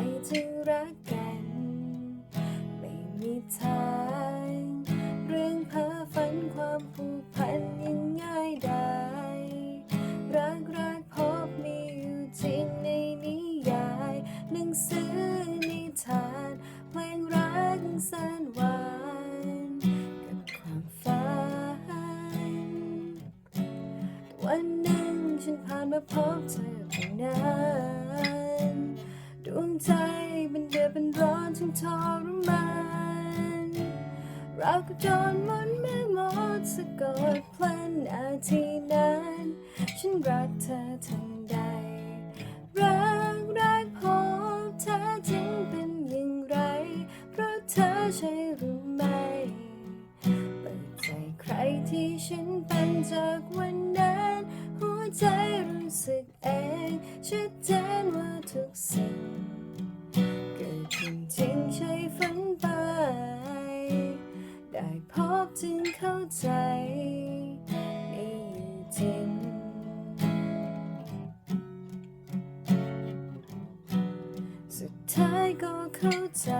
ใจะรักกัน ไม่มีทาง เรื่องเพ้อฝันความผูกพันยังง่ายได้ รักรักพบมีอยู่จริงในนิยายหนังสือนิทานเพลงรักแสนหวานกับความฝันวันหนึ่งฉันผ่านมาพบเธอคนนั้น ดเป็นร้อนทั้งทรมานเราก็โดนมนต์แม่หมดสะกดพลันนาทีนั้น ฉันรักเธอทันใด รักรักพบเธอจริงเป็นอย่างไร เพราะเธอใช่หรือไม่เปิดใจใครที่ฉันเป็นจากวันนั้น หัวใจรู้สึกเองชัดเจนว่าทุกสิ่ง ใจไม่ริงสุดท้ายก็เข้าใจ